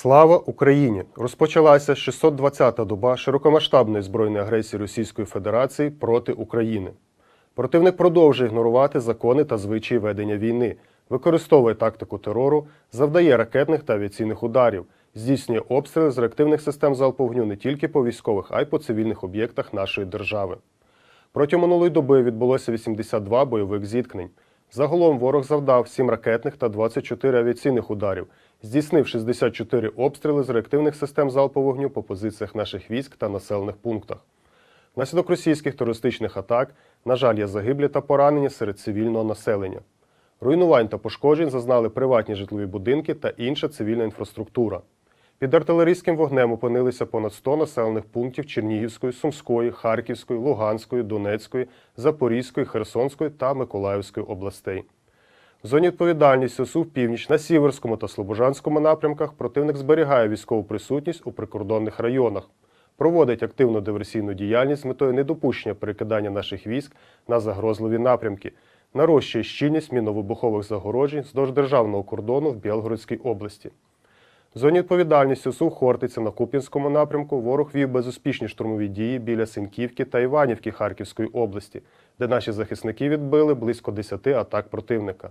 Слава Україні! Розпочалася 620-та доба широкомасштабної збройної агресії Російської Федерації проти України. Противник продовжує ігнорувати закони та звичаї ведення війни, використовує тактику терору, завдає ракетних та авіаційних ударів, здійснює обстріли з реактивних систем залпового вогню не тільки по військових, а й по цивільних об'єктах нашої держави. Протягом минулої доби відбулося 82 бойових зіткнень. Загалом ворог завдав 7 ракетних та 24 авіаційних ударів, здійснив 64 обстріли з реактивних систем залпового вогню по позиціях наших військ та населених пунктах. Внаслідок російських терористичних атак, на жаль, є загиблі та поранені серед цивільного населення. Руйнувань та пошкоджень зазнали приватні житлові будинки та інша цивільна інфраструктура. Під артилерійським вогнем опинилися понад 100 населених пунктів Чернігівської, Сумської, Харківської, Луганської, Донецької, Запорізької, Херсонської та Миколаївської областей. В зоні відповідальності СУ північ на Сіверському та Слобожанському напрямках противник зберігає військову присутність у прикордонних районах, проводить активну диверсійну діяльність з метою недопущення перекидання наших військ на загрозливі напрямки, нарощує щільність міновибухових загороджень вздовж державного кордону в Білгородській області. Зоні відповідальності СУ Хортиця на Куп'янському напрямку ворог вів безуспішні штурмові дії біля Синьківки та Іванівки Харківської області, де наші захисники відбили близько 10 атак противника.